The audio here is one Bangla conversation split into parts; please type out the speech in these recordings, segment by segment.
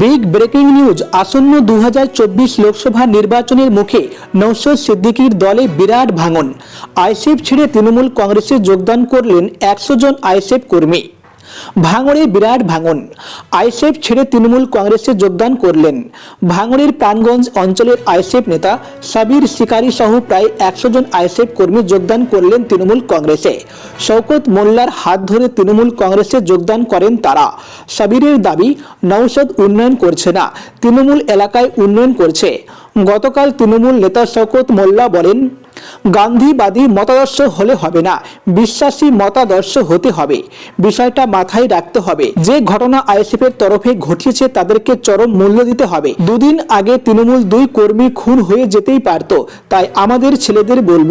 বিগ ব্রেকিং নিউজ আসন্ন দু হাজার চব্বিশ লোকসভা নির্বাচনের মুখে নৌশদ সিদ্দিকির দলে বিরাট ভাঙন। আইসিএফ ছেড়ে তৃণমূল কংগ্রেসে যোগদান করলেন একশো জন আইসিএফ কর্মী। ভাঙড়ে বিরাট ভাঙন। আইসেফ ছেড়ে তৃণমূল কংগ্রেসে যোগদান করলেন। ভাঙড়ের প্রাণগঞ্জ অঞ্চলের আইসেফ নেতা সাবির শিকারী সহ প্রায় একশো জন আইসেফ কর্মী যোগদান করলেন তৃণমূল কংগ্রেসে। শওকত মোল্লার হাত ধরে তৃণমূল কংগ্রেসে যোগদান করেন তারা। সাবিরের দাবি নৌসদ উন্নয়ন করছে না, তৃণমূল এলাকায় উন্নয়ন করছে। গতকাল তৃণমূল নেতা শওকত মোল্লা বলেন গান্ধীবাদী মতাদর্শ হলে হবে না, বিশ্বাসী মতাদর্শ হতে হবে। বিষয়টা মাথায় রাখতে হবে। যে ঘটনা আইএসএফের তরফে ঘটিয়েছে তাদেরকে চরম মূল্য দিতে হবে। দুদিন আগে তৃণমূল দুই কর্মী খুন হয়ে যেতেই পারত। তাই আমাদের ছেলেদের বলব,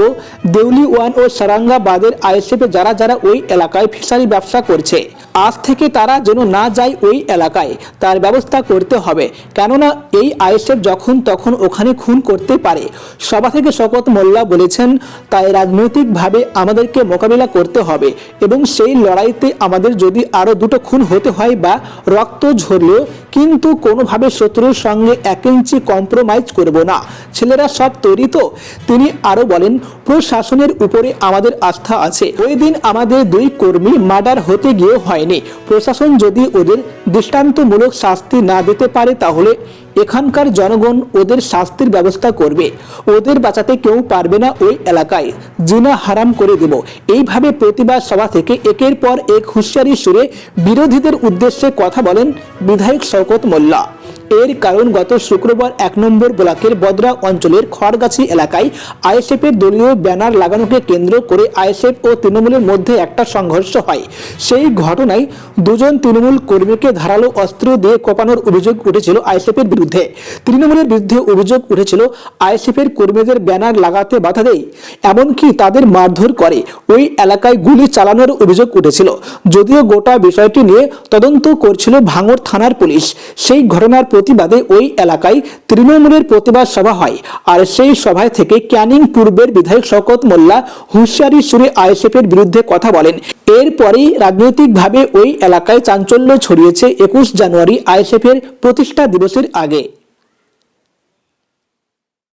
দেউলি ওয়ান ও সারাঙ্গাবাদের আইএসএফে যারা যারা ওই এলাকায় ফিশারি ব্যবসা করছে, আজ থেকে তারা যেন না যায় ওই এলাকায়। তার ব্যবস্থা করতে হবে। কেননা এই আইএসএফ যখন তখন ওখানে খুন করতে পারে। সভা থেকে শপথ মোল্লা বলেছেন, তাই রাজনৈতিকভাবে আমাদেরকে মোকাবিলা করতে হবে এবং সেই লড়াইতে আমাদের যদি আরও দুটো খুন হতে হয় বা রক্ত ঝরলেও কিন্তু কোনোভাবে শত্রুর সঙ্গে এক ইঞ্চি কম্প্রোমাইজ করব না। ছেলেরা সব তৈরি তো? তিনি আরও বলেন, প্রশাসনের উপরে আমাদের আস্থা আছে। ওই দিন আমাদের দুই কর্মী মার্ডার হতে গিয়েও হয়নি। প্রশাসন যদি ওদের দৃষ্টান্তমূলক শাস্তি না দিতে পারে তাহলে এখানকার জনগণ ওদের শাস্তির ব্যবস্থা করবে। ওদের বাঁচাতে কেউ পারবে না ওই এলাকায়। জিনা হারাম করে দেব। এইভাবে প্রতিবাদ সভা থেকে একের পর এক হুঁশিয়ারি সুরে বিরোধীদের উদ্দেশ্যে কথা বলেন বিধায়ক শওকত মোল্লা। এর কারণ গত শুক্রবার এক নম্বর ব্লকের বদরা অঞ্চলের খড়গাছি এলাকায় আইএসএফের দলীয় ব্যানার লাগানোকে কেন্দ্র করে আইএসএফ ও তৃণমূলের মধ্যে একটা সংঘর্ষ হয়। সেই ঘটনায় দুজন তৃণমূল কর্মীকে ধারালো অস্ত্র দিয়ে কোপানোর অভিযোগ উঠেছিল আইএসএফের বিরুদ্ধে। তৃণমূলের বিরুদ্ধে অভিযোগ উঠেছিল আইএসএফের কর্মীদের ব্যানার লাগাতে বাধা দেয়, এমনকি তাদের মারধর করে। ওই এলাকায় গুলি চালানোর অভিযোগ উঠেছিল। যদিও গোটা বিষয়টি নিয়ে তদন্ত করছিল ভাঙড় থানার পুলিশ। সেই ঘটনার প্রতিবাদে ওই এলাকায় তৃণমূলের প্রতিবাদ সভা হয়। আর সেই সভায় থেকে ক্যানিং পূর্বের বিধায়ক শকত মোল্লা হুঁশিয়ারি সুরে আইএসএফের বিরুদ্ধে কথা বলেন। এরপরেই রাজনৈতিকভাবে ওই এলাকায় চাঞ্চল্য ছড়িয়েছে একুশ জানুয়ারি আইএসএফের প্রতিষ্ঠা দিবসের আগে।